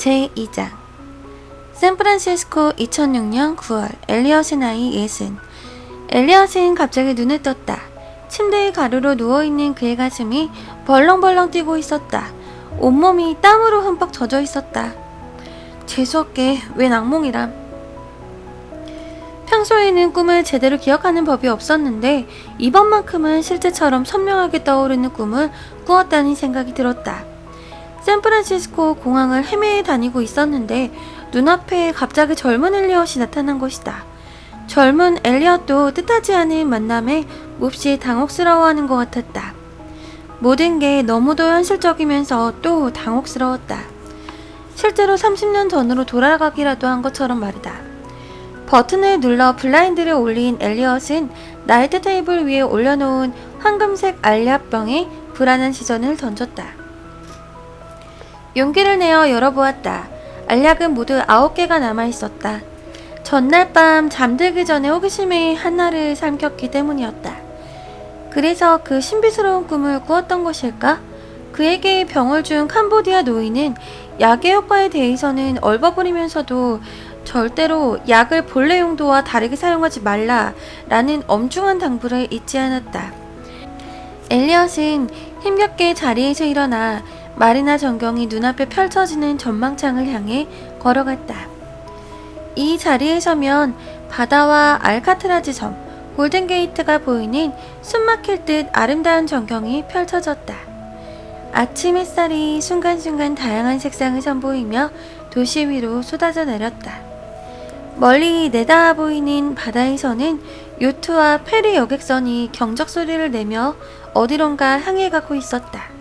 제2장 샌프란시스코 2006년 9월 엘리엇의 나이 예순 엘리엇은 갑자기 눈을 떴다. 침대의 가루로 누워있는 그의 가슴이 벌렁벌렁 뛰고 있었다. 온몸이 땀으로 흠뻑 젖어 있었다. 재수없게 웬 악몽이람. 평소에는 꿈을 제대로 기억하는 법이 없었는데 이번만큼은 실제처럼 선명하게 떠오르는 꿈을 꾸었다는 생각이 들었다. 샌프란시스코 공항을 헤매해 다니고 있었는데 눈앞에 갑자기 젊은 엘리엇이 나타난 것이다. 젊은 엘리엇도 뜻하지 않은 만남에 몹시 당혹스러워하는 것 같았다. 모든 게 너무도 현실적이면서 또 당혹스러웠다. 실제로 30년 전으로 돌아가기라도 한 것처럼 말이다. 버튼을 눌러 블라인드를 올린 엘리엇은 나이트 테이블 위에 올려놓은 황금색 알약병에 불안한 시선을 던졌다. 용기를 내어 열어보았다. 알약은 모두 아홉 개가 남아 있었다. 전날 밤 잠들기 전에 호기심이 한나를 삼켰기 때문이었다. 그래서 그 신비스러운 꿈을 꾸었던 것일까? 그에게 병을 준 캄보디아 노인은 약의 효과에 대해서는 얼버무리면서도 절대로 약을 본래 용도와 다르게 사용하지 말라라는 엄중한 당부를 잊지 않았다. 엘리엇은 힘겹게 자리에서 일어나 마리나 전경이 눈앞에 펼쳐지는 전망창을 향해 걸어갔다. 이 자리에 서면 바다와 알카트라즈 섬, 골든게이트가 보이는 숨막힐 듯 아름다운 전경이 펼쳐졌다. 아침 햇살이 순간순간 다양한 색상을 선보이며 도시 위로 쏟아져 내렸다. 멀리 내다아 보이는 바다에서는 요트와 페리 여객선이 경적 소리를 내며 어디론가 향해 가고 있었다.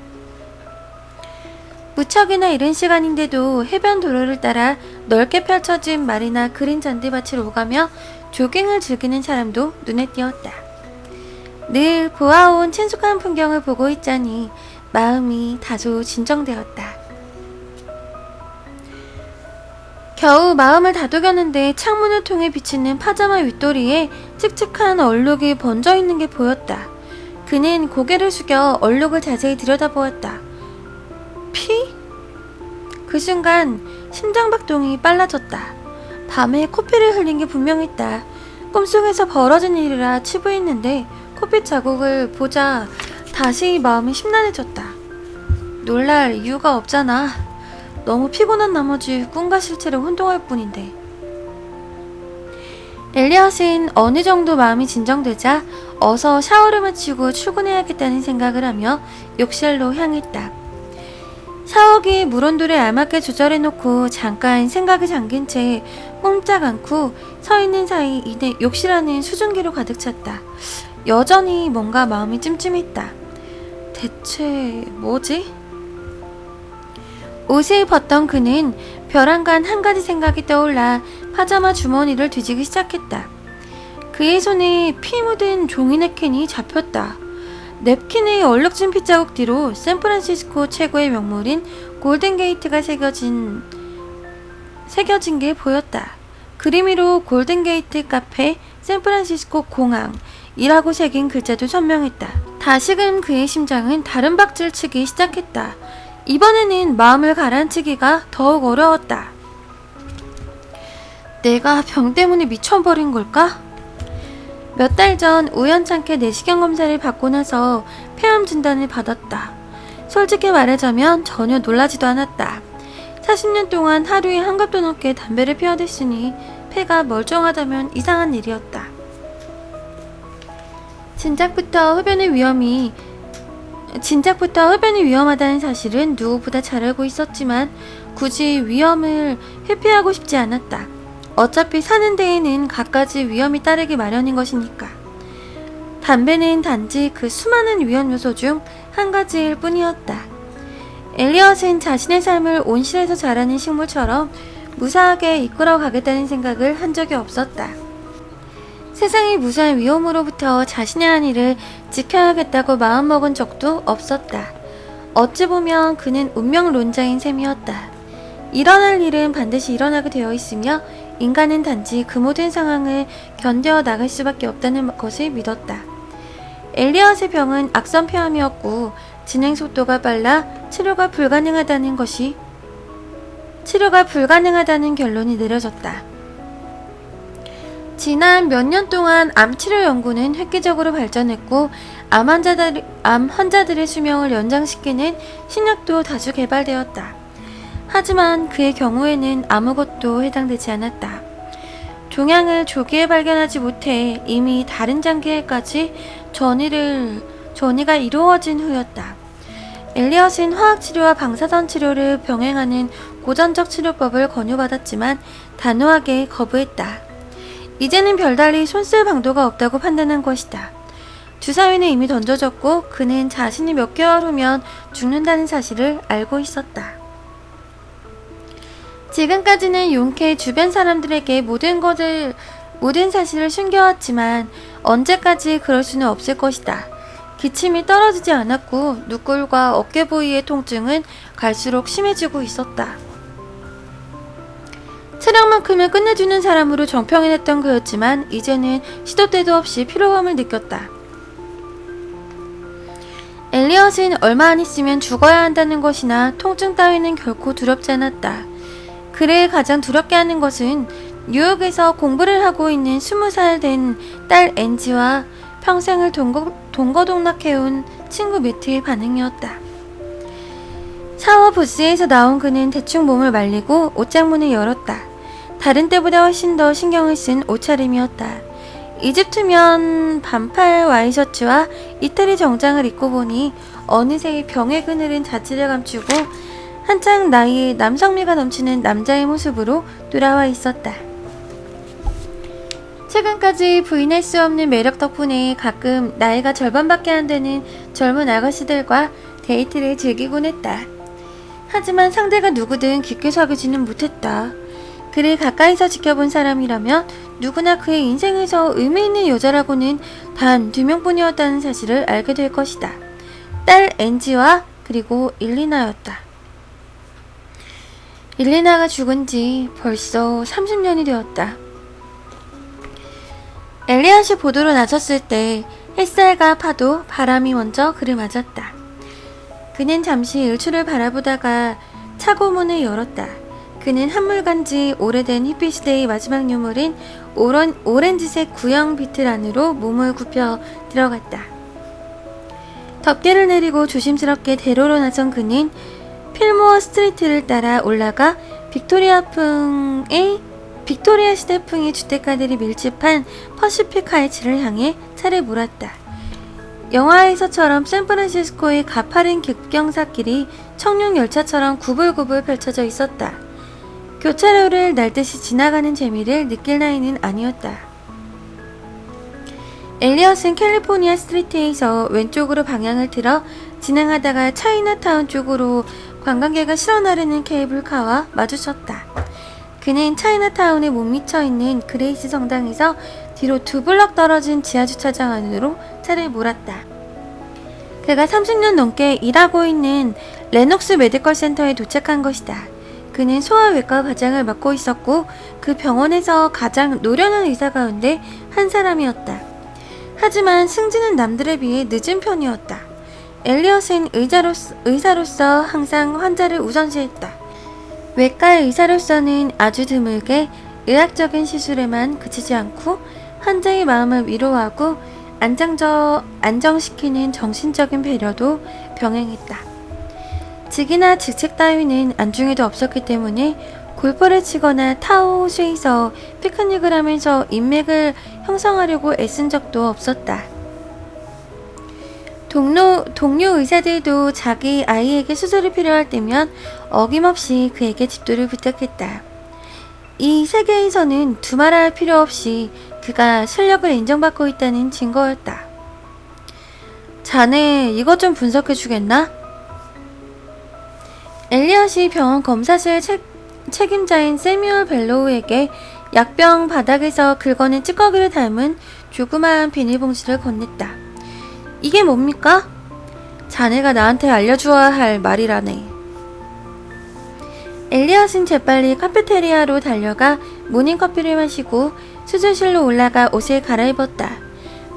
무척이나 이른 시간인데도 해변 도로를 따라 넓게 펼쳐진 말이나 그린 잔디밭을 오가며 조깅을 즐기는 사람도 눈에 띄었다. 늘 보아온 친숙한 풍경을 보고 있자니 마음이 다소 진정되었다. 겨우 마음을 다독였는데 창문을 통해 비치는 파자마 윗도리에 칙칙한 얼룩이 번져 있는 게 보였다. 그는 고개를 숙여 얼룩을 자세히 들여다보았다. 피? 그 순간 심장박동이 빨라졌다. 밤에 코피를 흘린 게 분명했다. 꿈속에서 벌어진 일이라 치부했는데 코피 자국을 보자 다시 마음이 심란해졌다. 놀랄 이유가 없잖아. 너무 피곤한 나머지 꿈과 실체를 혼동할 뿐인데. 엘리엇은 어느 정도 마음이 진정되자 어서 샤워를 마치고 출근해야겠다는 생각을 하며 욕실로 향했다. 샤워기 물온도를 알맞게 조절해놓고 잠깐 생각에 잠긴 채 꼼짝 않고 서 있는 사이 이내 욕실 안은 수증기로 가득 찼다. 여전히 뭔가 마음이 찜찜했다. 대체 뭐지? 옷을 벗던 그는 벼랑간 한 가지 생각이 떠올라 파자마 주머니를 뒤지기 시작했다. 그의 손에 피 묻은 종이 냅킨이 잡혔다. 냅킨의 얼룩진 핏자국 뒤로 샌프란시스코 최고의 명물인 골든게이트가 새겨진 새겨진 게 보였다. 그림 위로 골든게이트 카페 샌프란시스코 공항 이라고 새긴 글자도 선명했다. 다시금 그의 심장은 다른 박질 치기 시작했다. 이번에는 마음을 가라앉히기가 더욱 어려웠다. 내가 병 때문에 미쳐버린 걸까? 몇 달 전 우연찮게 내시경 검사를 받고 나서 폐암 진단을 받았다. 솔직히 말하자면 전혀 놀라지도 않았다. 40년 동안 하루에 한 갑도 넘게 담배를 피워댔으니 폐가 멀쩡하다면 이상한 일이었다. 진작부터 흡연의 위험이 진작부터 흡연이 위험하다는 사실은 누구보다 잘 알고 있었지만 굳이 위험을 회피하고 싶지 않았다. 어차피 사는 데에는 갖가지 위험이 따르기 마련인 것이니까. 담배는 단지 그 수많은 위험 요소 중 한 가지일 뿐이었다. 엘리엇은 자신의 삶을 온실에서 자라는 식물처럼 무사하게 이끌어 가겠다는 생각을 한 적이 없었다. 세상의 무수한 위험으로부터 자신의 한이를 지켜야겠다고 마음먹은 적도 없었다. 어찌 보면 그는 운명론자인 셈이었다. 일어날 일은 반드시 일어나게 되어 있으며 인간은 단지 그 모든 상황을 견뎌 나갈 수밖에 없다는 것을 믿었다. 엘리엇의 병은 악선폐암이었고 진행 속도가 빨라 치료가 불가능하다는 것이 치료가 불가능하다는 결론이 내려졌다. 지난 몇 년 동안 암 치료 연구는 획기적으로 발전했고 암 환자들 암 환자들의 수명을 연장시키는 신약도 다수 개발되었다. 하지만 그의 경우에는 아무것도 해당되지 않았다. 종양을 조기에 발견하지 못해 이미 다른 단계까지 전이를 전이가 이루어진 후였다. 엘리엇은 화학 치료와 방사선 치료를 병행하는 고전적 치료법을 권유받았지만 단호하게 거부했다. 이제는 별달리 손쓸 방도가 없다고 판단한 것이다. 주사위는 이미 던져졌고 그는 자신이 몇 개월 후면 죽는다는 사실을 알고 있었다. 지금까지는 용케 주변 사람들에게 모든 것을 모든 사실을 숨겨왔지만 언제까지 그럴 수는 없을 것이다. 기침이 떨어지지 않았고 눈골과 어깨 부위의 통증은 갈수록 심해지고 있었다. 체력만큼은 끝내주는 사람으로 정평해냈던 그였지만 이제는 시도 때도 없이 피로감을 느꼈다. 엘리엇은 얼마 안 있으면 죽어야 한다는 것이나 통증 따위는 결코 두렵지 않았다. 그를 가장 두렵게 하는 것은 뉴욕에서 공부를 하고 있는 스무 살된 딸 앤지와 평생을 동거, 동거동락해온 친구 매트의 반응이었다. 샤워 부스에서 나온 그는 대충 몸을 말리고 옷장문을 열었다. 다른 때보다 훨씬 더 신경을 쓴 옷차림이었다. 이집트면 반팔 와이셔츠와 이태리 정장을 입고 보니 어느새 병의 그늘은 자취를 감추고 한창 나이에 남성미가 넘치는 남자의 모습으로 돌아와 있었다. 최근까지 부인할 수 없는 매력 덕분에 가끔 나이가 절반밖에 안 되는 젊은 아가씨들과 데이트를 즐기곤 했다. 하지만 상대가 누구든 깊게 사귀지는 못했다. 그를 가까이서 지켜본 사람이라면 누구나 그의 인생에서 의미 있는 여자라고는 단 두 명뿐이었다는 사실을 알게 될 것이다. 딸 앤지와 그리고 일리나였다. 일리나가 죽은 지 벌써 30년이 되었다. 엘리엇이 보도로 나섰을 때 햇살과 파도, 바람이 먼저 그를 맞았다. 그는 잠시 일출을 바라보다가 차고 문을 열었다. 그는 한물간지 오래된 히피시대의 마지막 유물인 오런, 오렌지색 구형 비틀 안으로 몸을 굽혀 들어갔다. 덮개를 내리고 조심스럽게 대로로 나선 그는 필모어 스트리트를 따라 올라가 빅토리아풍의 빅토리아 시대풍의 주택가들이 밀집한 퍼시픽 하이츠를 향해 차를 몰았다. 영화에서처럼 샌프란시스코의 가파른 급경사길이 청룡 열차처럼 구불구불 펼쳐져 있었다. 교차로를 날듯이 지나가는 재미를 느낄 나이는 아니었다. 엘리엇은 캘리포니아 스트리트에서 왼쪽으로 방향을 틀어 진행하다가 차이나타운 쪽으로 관광객을 실어 나르는 케이블카와 마주쳤다. 그는 차이나타운에 못 미쳐 있는 그레이스 성당에서 뒤로 두 블럭 떨어진 지하 주차장 안으로 차를 몰았다. 그가 30년 넘게 일하고 있는 레녹스 메디컬 센터에 도착한 것이다. 그는 소아외과 과장을 맡고 있었고 그 병원에서 가장 노련한 의사 가운데 한 사람이었다. 하지만 승진은 남들에 비해 늦은 편이었다. 엘리엇은 의자로서, 의사로서 항상 환자를 우선시했다. 외과 의사로서는 아주 드물게 의학적인 시술에만 그치지 않고 환자의 마음을 위로하고 안정적, 안정시키는 정신적인 배려도 병행했다. 직이나 직책 따위는 안중에도 없었기 때문에 골프를 치거나 타오수에서 피크닉을 하면서 인맥을 형성하려고 애쓴 적도 없었다. 동료, 동료 의사들도 자기 아이에게 수술이 필요할 때면 어김없이 그에게 집도를 부탁했다. 이 세계에서는 두말할 필요 없이 그가 실력을 인정받고 있다는 증거였다. 자네 이것 좀 분석해 주겠나? 엘리엇이 병원 검사실 책, 책임자인 세뮤얼 벨로우에게 약병 바닥에서 긁어낸 찌꺼기를 닮은 조그마한 비닐봉지를 건넸다. 이게 뭡니까? 자네가 나한테 알려주어야 할 말이라네. 엘리엇은 재빨리 카페테리아로 달려가 모닝커피를 마시고 수술실로 올라가 옷을 갈아입었다.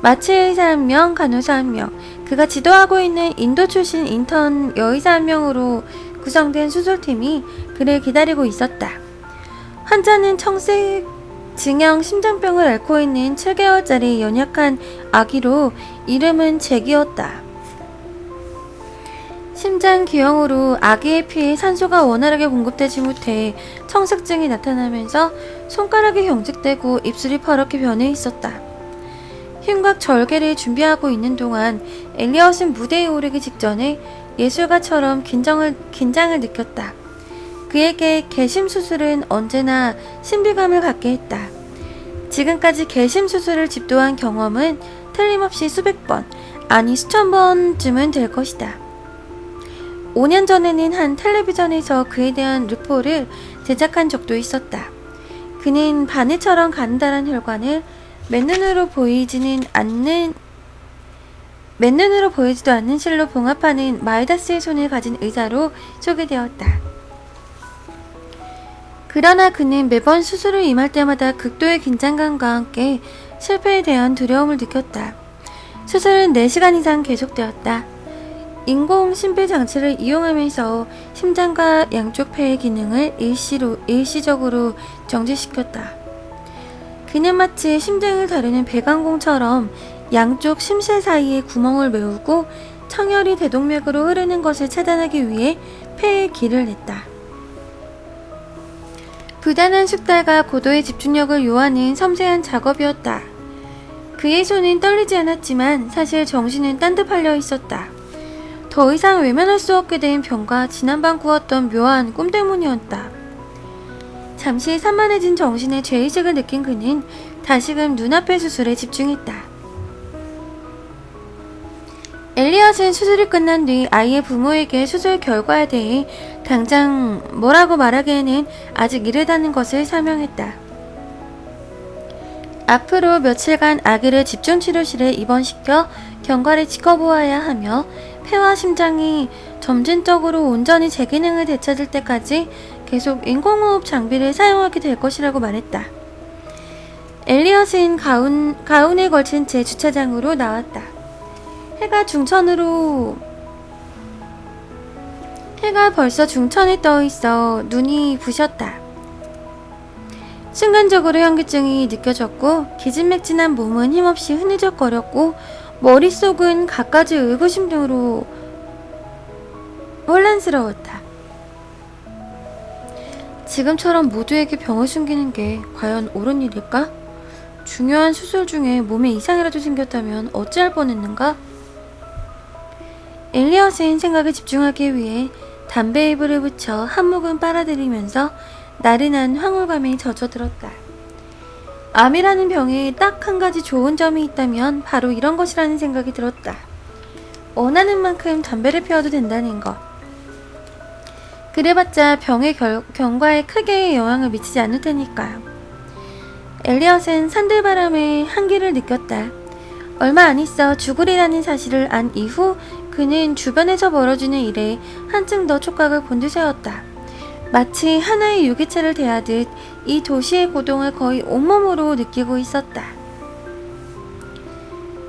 마취 의사 한 명, 간호사 한 명, 그가 지도하고 있는 인도 출신 인턴 여의사 한 명으로 구성된 수술팀이 그를 기다리고 있었다. 환자는 청색 증형 심장병을 앓고 있는 7개월짜리 연약한 아기로 이름은 잭이었다. 심장 기형으로 아기의 피에 산소가 원활하게 공급되지 못해 청색증이 나타나면서 손가락이 경직되고 입술이 퍼렇게 변해 있었다. 흉곽 절개를 준비하고 있는 동안 엘리엇은 무대에 오르기 직전에 예술가처럼 긴장을, 긴장을 느꼈다. 그에게 개심 수술은 언제나 신비감을 갖게 했다. 지금까지 개심 수술을 집도한 경험은 틀림없이 수백 번, 아니 수천 번쯤은 될 것이다. 5년 전에는 한 텔레비전에서 그에 대한 르포를 제작한 적도 있었다. 그는 바늘처럼 가느다란 혈관을 맨눈으로 보이지는 않는 맨눈으로 보이지도 않는 실로 봉합하는 마이다스의 손을 가진 의사로 소개되었다. 그러나 그는 매번 수술을 임할 때마다 극도의 긴장감과 함께 실패에 대한 두려움을 느꼈다. 수술은 4시간 이상 계속되었다. 인공 심폐 장치를 이용하면서 심장과 양쪽 폐의 기능을 일시로, 일시적으로 정지시켰다. 그는 마치 심장을 다루는 배관공처럼 양쪽 심실 사이에 구멍을 메우고 청혈이 대동맥으로 흐르는 것을 차단하기 위해 폐에 길을 냈다. 부단한 숙달과 고도의 집중력을 요하는 섬세한 작업이었다. 그의 손은 떨리지 않았지만 사실 정신은 딴 데 팔려 있었다. 더 이상 외면할 수 없게 된 병과 지난밤 꾸었던 묘한 꿈 때문이었다. 잠시 산만해진 정신의 죄의식을 느낀 그는 다시금 눈앞의 수술에 집중했다. 엘리엇은 수술이 끝난 뒤 아이의 부모에게 수술 결과에 대해 당장 뭐라고 말하기에는 아직 이르다는 것을 설명했다. 앞으로 며칠간 아기를 집중치료실에 입원시켜 경과를 지켜보아야 하며 폐와 심장이 점진적으로 온전히 제 기능을 되찾을 때까지 계속 인공호흡 장비를 사용하게 될 것이라고 말했다. 엘리엇은 가운, 가운에 걸친 제 주차장으로 나왔다. 해가 중천으로 해가 벌써 중천에 떠 있어 눈이 부셨다. 순간적으로 현기증이 느껴졌고 기진맥진한 몸은 힘없이 흐느적거렸고 머릿속은 갖가지 의구심으로 혼란스러웠다. 지금처럼 모두에게 병을 숨기는 게 과연 옳은 일일까? 중요한 수술 중에 몸에 이상이라도 생겼다면 어찌할 뻔했는가? 엘리엇은 생각에 집중하기 위해 담배 이불을 붙여 한 모금 빨아들이면서 나른한 황홀감에 젖어들었다. 암이라는 병에 딱 한 가지 좋은 점이 있다면 바로 이런 것이라는 생각이 들었다. 원하는 만큼 담배를 피워도 된다는 것. 그래봤자 병의 결, 경과에 크게 영향을 미치지 않을 테니까요. 엘리엇은 산들바람의 한기를 느꼈다. 얼마 안 있어 죽으리라는 사실을 안 이후 그는 주변에서 벌어지는 일에 한층 더 촉각을 곤두세웠다. 마치 하나의 유기체를 대하듯 이 도시의 고동을 거의 온몸으로 느끼고 있었다.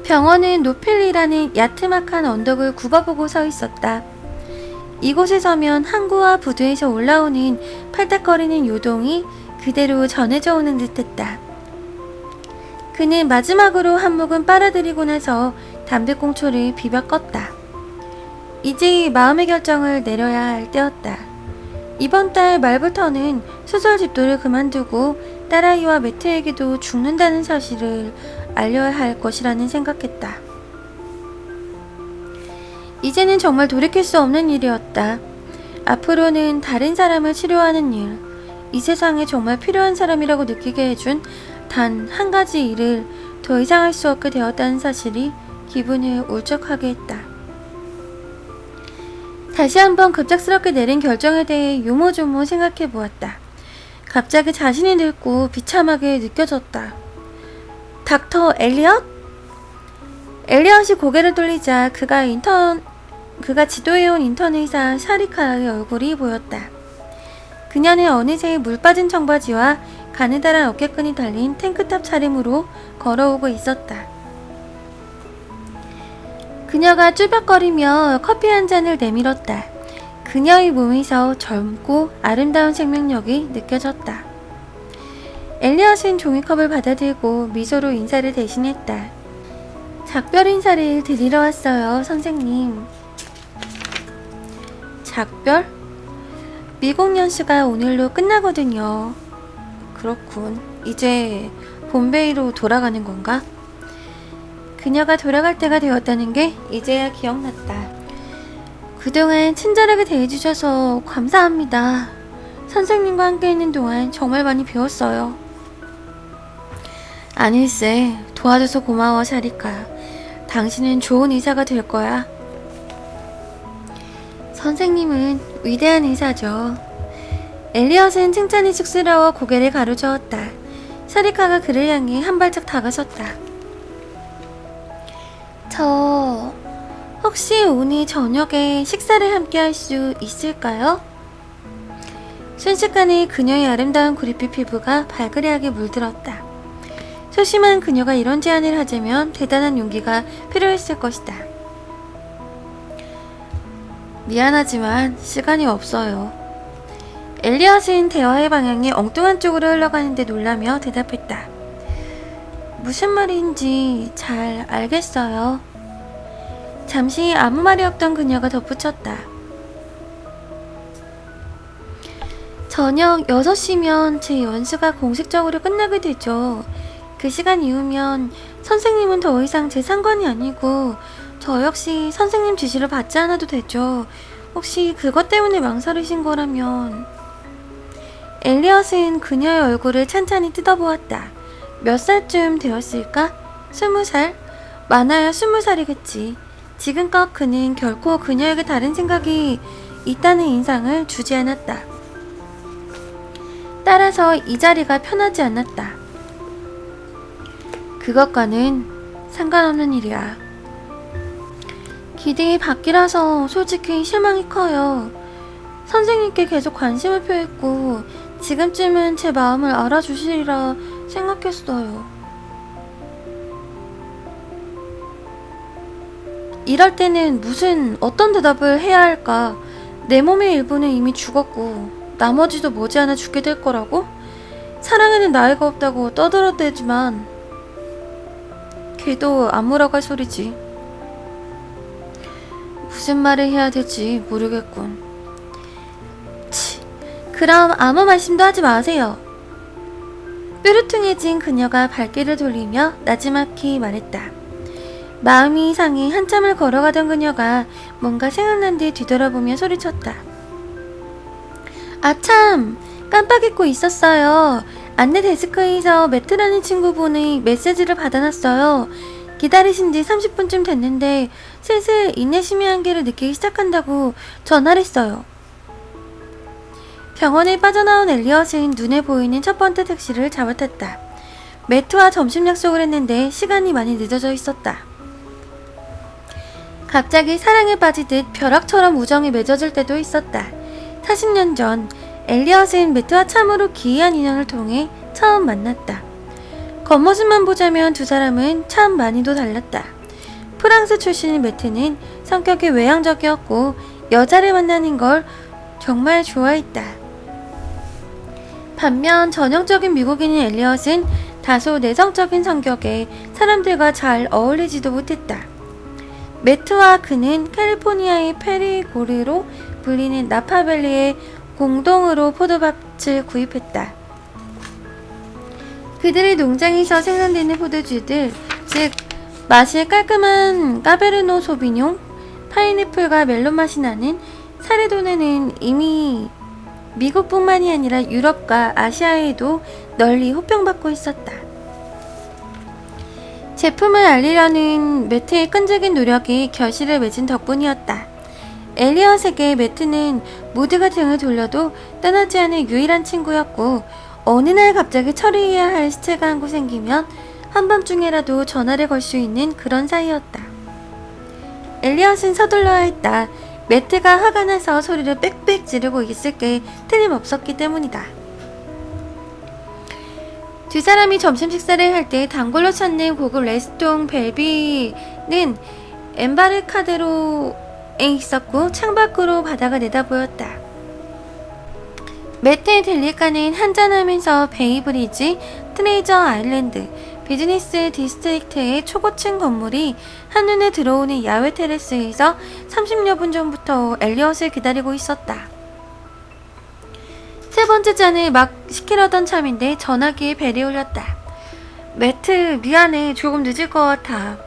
병원은 노필리라는 야트막한 언덕을 굽어보고 서 있었다. 이곳에 서면 항구와 부두에서 올라오는 팔딱거리는 요동이 그대로 전해져 오는 듯했다. 그는 마지막으로 한 모금 빨아들이고 나서 담배꽁초를 비벼 껐다. 이제 마음의 결정을 내려야 할 때였다. 이번 달 말부터는 수술 집도를 그만두고 딸아이와 매트에게도 죽는다는 사실을 알려야 할 것이라는 생각했다. 이제는 정말 돌이킬 수 없는 일이었다. 앞으로는 다른 사람을 치료하는 일, 이 세상에 정말 필요한 사람이라고 느끼게 해준 단 한 가지 일을 더 이상 할 수 없게 되었다는 사실이 기분을 울적하게 했다. 다시 한번 급작스럽게 내린 결정에 대해 요모조모 생각해 보았다. 갑자기 자신이 늙고 비참하게 느껴졌다. 닥터 엘리엇? 엘리엇이 고개를 돌리자 그가 인턴 그가 지도해온 인턴 의사 샤리카의 얼굴이 보였다. 그녀는 어느새 물 빠진 청바지와 가느다란 어깨끈이 달린 탱크탑 차림으로 걸어오고 있었다. 그녀가 쭈뼛거리며 커피 한 잔을 내밀었다. 그녀의 몸에서 젊고 아름다운 생명력이 느껴졌다. 엘리엇은 종이컵을 받아들고 미소로 인사를 대신했다. 작별 인사를 드리러 왔어요, 선생님. 작별? 미국 연수가 오늘로 끝나거든요. 그렇군. 이제 본베이로 돌아가는 건가? 그녀가 돌아갈 때가 되었다는 게 이제야 기억났다. 그동안 친절하게 대해주셔서 감사합니다. 선생님과 함께 있는 동안 정말 많이 배웠어요. 아닐세, 도와줘서 고마워, 샤리카. 당신은 좋은 의사가 될 거야. 선생님은 위대한 의사죠. 엘리엇은 칭찬이 쑥스러워 고개를 가로저었다. 샤리카가 그를 향해 한 발짝 다가섰다. 저 혹시 오늘 저녁에 식사를 함께 할 수 있을까요? 순식간에 그녀의 아름다운 구릿빛 피부가 발그레하게 물들었다. 소심한 그녀가 이런 제안을 하자면 대단한 용기가 필요했을 것이다. 미안하지만 시간이 없어요. 엘리엇은 대화의 방향이 엉뚱한 쪽으로 흘러가는데 놀라며 대답했다. 무슨 말인지 잘 알겠어요. 잠시 아무 말이 없던 그녀가 덧붙였다. 저녁 6시면 제 연수가 공식적으로 끝나게 되죠. 그 시간 이후면 선생님은 더 이상 제 상관이 아니고 저 역시 선생님 지시를 받지 않아도 되죠. 혹시 그것 때문에 망설이신 거라면 엘리엇은 그녀의 얼굴을 찬찬히 뜯어보았다. 몇 살쯤 되었을까? 스무 살? 많아야 스무 살이겠지. 지금껏 그는 결코 그녀에게 다른 생각이 있다는 인상을 주지 않았다. 따라서 이 자리가 편하지 않았다. 그것과는 상관없는 일이야. 기대의 밖이라서 솔직히 실망이 커요. 선생님께 계속 관심을 표했고 지금쯤은 제 마음을 알아주시리라 생각했어요. 이럴 때는 무슨 어떤 대답을 해야 할까? 내 몸의 일부는 이미 죽었고 나머지도 머지않아 죽게 될 거라고? 사랑에는 나이가 없다고 떠들어대지만 걔도 아무라고 할 소리지. 무슨 말을 해야 될지 모르겠군. 치, 그럼 아무 말씀도 하지 마세요. 뾰루퉁해진 그녀가 발길을 돌리며 나지막히 말했다. 마음이 상해 한참을 걸어가던 그녀가 뭔가 생각난 뒤 뒤돌아보며 소리쳤다. 아참! 깜빡 잊고 있었어요. 안내 데스크에서 매트라는 친구분의 메시지를 받아놨어요. 기다리신 지 30분쯤 됐는데 슬슬 인내심의 한계를 느끼기 시작한다고 전화를 했어요. 병원을 빠져나온 엘리엇은 눈에 보이는 첫 번째 택시를 잡아탔다. 매트와 점심 약속을 했는데 시간이 많이 늦어져 있었다. 갑자기 사랑에 빠지듯 벼락처럼 우정이 맺어질 때도 있었다. 40년 전 엘리엇은 매트와 참으로 기이한 인연을 통해 처음 만났다. 겉모습만 보자면 두 사람은 참 많이도 달랐다. 프랑스 출신인 매트는 성격이 외향적이었고 여자를 만나는 걸 정말 좋아했다. 반면 전형적인 미국인인 엘리엇은 다소 내성적인 성격에 사람들과 잘 어울리지도 못했다. 매트와 그는 캘리포니아의 페리고르로 불리는 나파밸리에 공동으로 포도밭을 구입했다. 그들의 농장에서 생산되는 포도주들, 즉 맛이 깔끔한 까베르노 소비뇽, 파인애플과 멜론 맛이 나는 사레도네는 이미 미국뿐만이 아니라 유럽과 아시아에도 널리 호평받고 있었다. 제품을 알리려는 매트의 끈질긴 노력이 결실을 맺은 덕분이었다. 엘리엇에게 매트는 모두가 등을 돌려도 떠나지 않을 유일한 친구였고 어느 날 갑자기 처리해야 할 시체가 한 곳 생기면 한밤중에라도 전화를 걸 수 있는 그런 사이였다. 엘리엇은 서둘러야 했다. 매트가 화가 나서 소리를 빽빽 지르고 있을 게 틀림없었기 때문이다. 두 사람이 점심 식사를 할 때 단골로 찾는 고급 레스통 벨비는 엠바르카드로 있었고 창밖으로 바다가 내다보였다. 매트 델리카는 한잔하면서 베이브리지, 트레이저 아일랜드, 비즈니스 디스트릭트의 초고층 건물이 한눈에 들어오는 야외 테라스에서 30여 분 전부터 엘리엇을 기다리고 있었다. 세 번째 잔을 막 시키려던 참인데 전화기에 벨이 울렸다. 매트, 미안해. 조금 늦을 것 같아.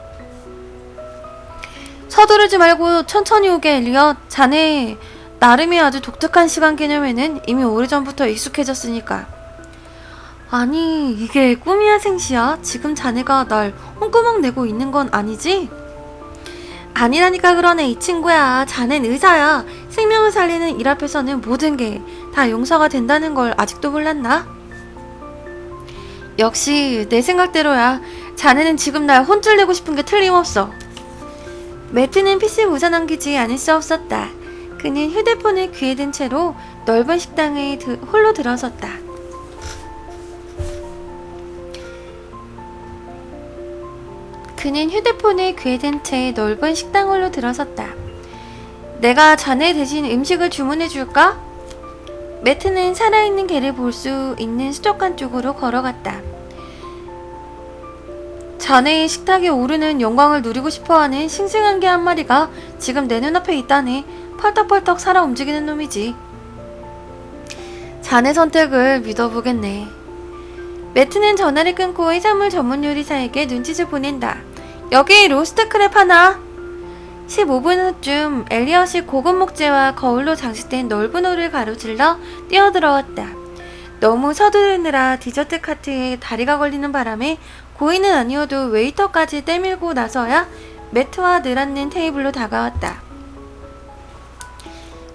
서두르지 말고 천천히 오게, 엘리엇. 자네, 나름의 아주 독특한 시간 개념에는 이미 오래전부터 익숙해졌으니까. 아니, 이게 꿈이야 생시야? 지금 자네가 날 홍구멍 내고 있는 건 아니지? 아니라니까 그러네, 이 친구야. 자넨 의사야. 생명을 살리는 일 앞에서는 모든 게 다 용서가 된다는 걸 아직도 몰랐나? 역시 내 생각대로야. 자네는 지금 날 혼쭐 내고 싶은 게 틀림없어. 매트는 PC 우산 남기지 않을 수 없었다. 그는 휴대폰을 귀에 든 채로 넓은 식당에 드- 홀로 들어섰다. 그는 휴대폰을 귀에 든채 넓은 식당 홀로 들어섰다. 내가 자네 대신 음식을 주문해 줄까? 매트는 살아있는 개를 볼 수 있는 수족관 쪽으로 걸어갔다. 자네의 식탁에 오르는 영광을 누리고 싶어하는 싱싱한 개 한 마리가 지금 내 눈앞에 있다네. 펄떡펄떡 살아 움직이는 놈이지. 자네 선택을 믿어보겠네. 매트는 전화를 끊고 해산물 전문 요리사에게 눈짓을 보낸다. 여기 로스트 크랩 하나. 15분 후쯤 엘리엇이 고급 목재와 거울로 장식된 넓은 홀을 가로질러 뛰어들어왔다. 너무 서두르느라 디저트 카트에 다리가 걸리는 바람에 고인은 아니어도 웨이터까지 떼밀고 나서야 매트와 늘 앉는 테이블로 다가왔다.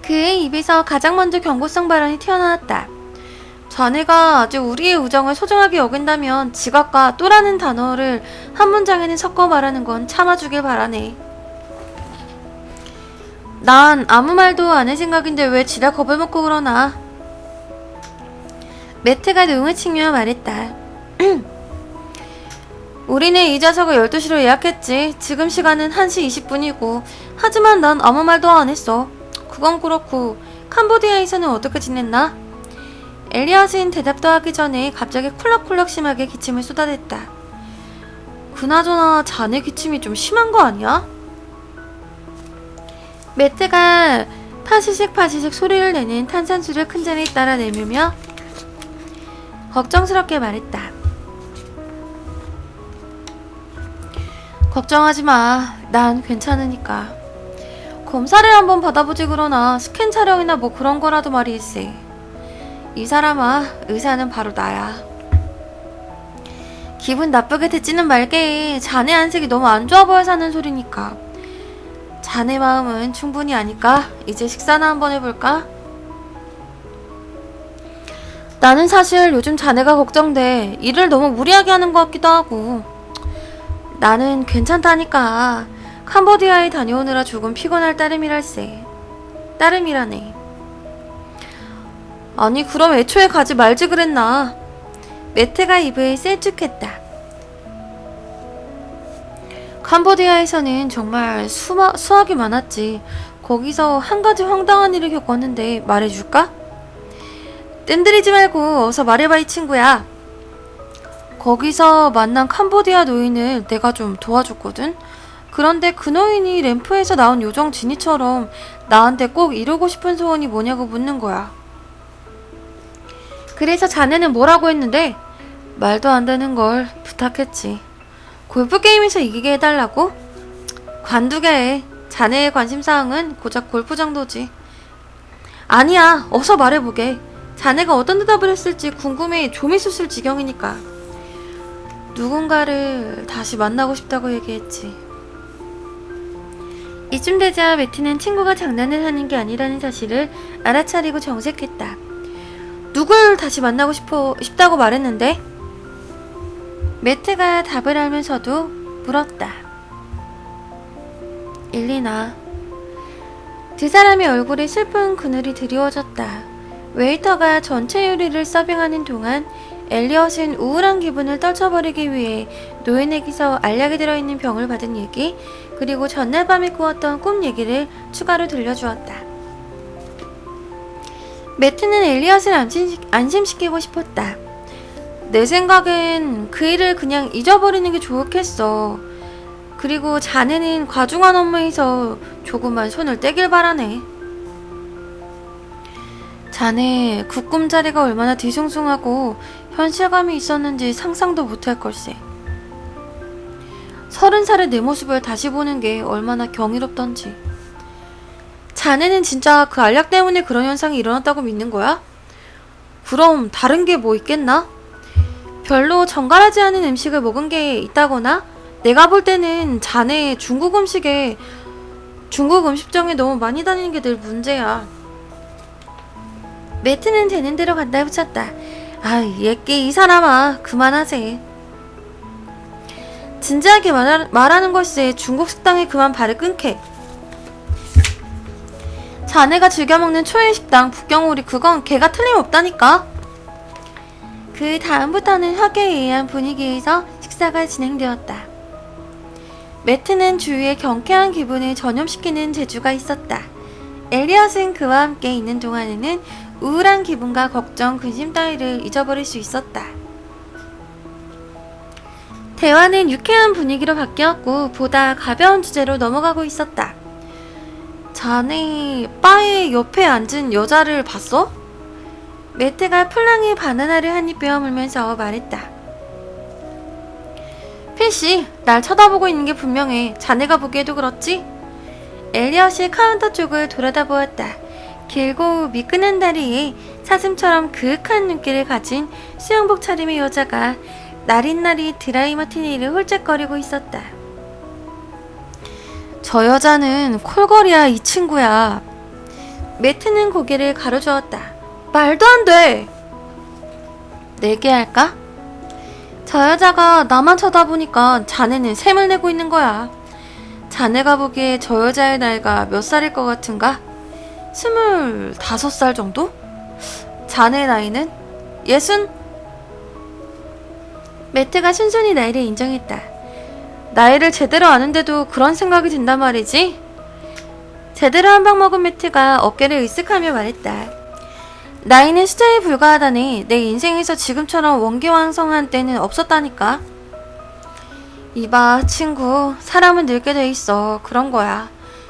그의 입에서 가장 먼저 경고성 발언이 튀어나왔다. 자네가 아직 우리의 우정을 소중하게 여긴다면 지각과 또라는 단어를 한 문장에는 섞어 말하는 건 참아주길 바라네. 난 아무 말도 안 할 생각인데 왜 지랄 겁을 먹고 그러나. 매트가 눈을 치며 말했다. 우리는 이 좌석을 12시로 예약했지. 지금 시간은 1시 20분이고. 하지만 난 아무 말도 안 했어. 그건 그렇고, 캄보디아에서는 어떻게 지냈나? 엘리엇은 대답도 하기 전에 갑자기 쿨럭쿨럭 심하게 기침을 쏟아냈다. 그나저나 자네 기침이 좀 심한 거 아니야? 매트가 파시식 파시식 소리를 내는 탄산수를 큰 잔에 따라 내밀며 걱정스럽게 말했다. 걱정하지 마. 난 괜찮으니까. 검사를 한번 받아보지 그러나 스캔 촬영이나 뭐 그런 거라도 말이지. 이 사람아, 의사는 바로 나야. 기분 나쁘게 듣지는 말게. 자네 안색이 너무 안 좋아 보여서 하는 소리니까. 자네 마음은 충분히 아니까 이제 식사나 한번 해볼까? 나는 사실 요즘 자네가 걱정돼. 일을 너무 무리하게 하는 것 같기도 하고. 나는 괜찮다니까. 캄보디아에 다녀오느라 조금 피곤할 따름이랄세. 따름이라네. 아니 그럼 애초에 가지 말지 그랬나. 매트가 입을 셀쭉했다. 캄보디아에서는 정말 수마, 수학이 많았지. 거기서 한 가지 황당한 일을 겪었는데 말해줄까? 뜸들이지 말고 어서 말해봐 이 친구야. 거기서 만난 캄보디아 노인을 내가 좀 도와줬거든. 그런데 그 노인이 램프에서 나온 요정 지니처럼 나한테 꼭 이루고 싶은 소원이 뭐냐고 묻는 거야. 그래서 자네는 뭐라고 했는데 말도 안 되는 걸 부탁했지. 골프 게임에서 이기게 해달라고? 관두게 해. 자네의 관심사항은 고작 골프 정도지. 아니야, 어서 말해보게. 자네가 어떤 대답을 했을지 궁금해 좀 있었을 지경이니까. 누군가를 다시 만나고 싶다고 얘기했지. 이쯤 되자 매트는 친구가 장난을 하는 게 아니라는 사실을 알아차리고 정색했다. 누굴 다시 만나고 싶어, 싶다고 말했는데? 매트가 답을 알면서도 물었다. 일리나. 두 사람의 얼굴에 슬픈 그늘이 드리워졌다. 웨이터가 전체 요리를 서빙하는 동안 엘리엇은 우울한 기분을 떨쳐버리기 위해 노인에게서 알약이 들어있는 병을 받은 얘기, 그리고 전날 밤에 꾸었던 꿈 얘기를 추가로 들려주었다. 매트는 엘리엇을 안심, 안심시 키고 싶었다. 내 생각엔 그 일을 그냥 잊어버리는 게 좋겠어. 그리고 자네는 과중한 업무에서 조금만 손을 떼길 바라네. 자네 그 꿈자리가 얼마나 뒤숭숭하고 현실감이 있었는지 상상도 못할 걸세. 서른 살의 내 모습을 다시 보는 게 얼마나 경이롭던지. 자네는 진짜 그 알약 때문에 그런 현상이 일어났다고 믿는 거야? 그럼 다른 게 뭐 있겠나? 별로 정갈하지 않은 음식을 먹은 게 있다거나 내가 볼 때는 자네 중국 음식에 중국 음식점에 너무 많이 다니는 게 늘 문제야. 매트는 되는 대로 간다 붙였다. 아, 얘끼 이 사람아 그만하세. 진지하게 말하, 말하는 걸세 중국 식당에 그만 발을 끊게. 자네가 즐겨 먹는 초회 식당 북경오리 그건 개가 틀림없다니까. 그 다음부터는 화기애애한 분위기에서 식사가 진행되었다. 매트는 주위의 경쾌한 기분을 전염시키는 재주가 있었다. 엘리엇은 그와 함께 있는 동안에는 우울한 기분과 걱정, 근심 따위를 잊어버릴 수 있었다. 대화는 유쾌한 분위기로 바뀌었고 보다 가벼운 주제로 넘어가고 있었다. 자네 바의 옆에 앉은 여자를 봤어? 매트가 풀랑이 바나나를 한 입 베어물면서 말했다. 필씨, 날 쳐다보고 있는 게 분명해. 자네가 보기에도 그렇지? 엘리엇이 카운터 쪽을 돌아다보았다. 길고 미끈한 다리에 사슴처럼 그윽한 눈길을 가진 수영복 차림의 여자가 나릿나릿 드라이 마티니를 홀짝거리고 있었다. 저 여자는 콜걸이야, 이 친구야. 매트는 고개를 가로저었다. 말도 안 돼! 내게 할까? 저 여자가 나만 쳐다보니까 자네는 샘을 내고 있는 거야. 자네가 보기에 저 여자의 나이가 몇 살일 것 같은가? 스물다섯 살 정도? 자네 나이는? 예순? 매트가 순순히 나이를 인정했다. 나이를 제대로 아는데도 그런 생각이 든단 말이지? 제대로 한 방 먹은 매트가 어깨를 으쓱하며 말했다. 나이는 숫자에 불과하다니 내 인생에서 지금처럼 원기왕성한 때는 없었다니까. 이봐, 친구. 사람은 늙게 돼 있어. 그런 거야.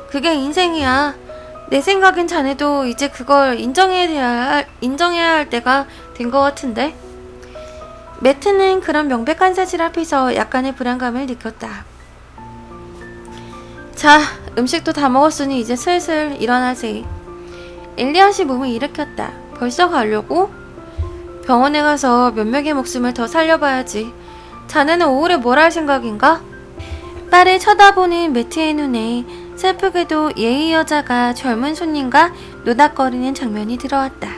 그게 인생이야. 내 생각엔 자네도 이제 그걸 인정해야 할, 인정해야 할 때가 된 것 같은데? 매트는 그런 명백한 사실 앞에서 약간의 불안감을 느꼈다. 자, 음식도 다 먹었으니 이제 슬슬 일어나세. 엘리엇이 몸을 일으켰다. 벌써 가려고? 병원에 가서 몇 명의 목숨을 더 살려봐야지. 자네는 오후에 뭘 할 생각인가? 딸을 쳐다보는 매트의 눈에 슬프게도 예의 여자가 젊은 손님과 노닥거리는 장면이 들어왔다.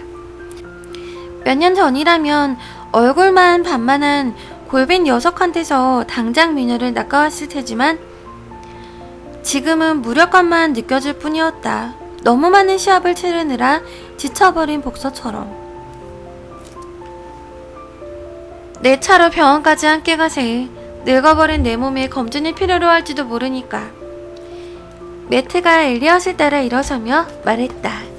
몇 년 전이라면 얼굴만 반만한 골빈 녀석한테서 당장 미녀를 낚아왔을 테지만 지금은 무력감만 느껴질 뿐이었다. 너무 많은 시합을 치르느라 지쳐버린 복서처럼. 내 차로 병원까지 함께 가세. 늙어버린 내 몸에 검진이 필요로 할지도 모르니까. 매트가 엘리엇을 따라 일어서며 말했다.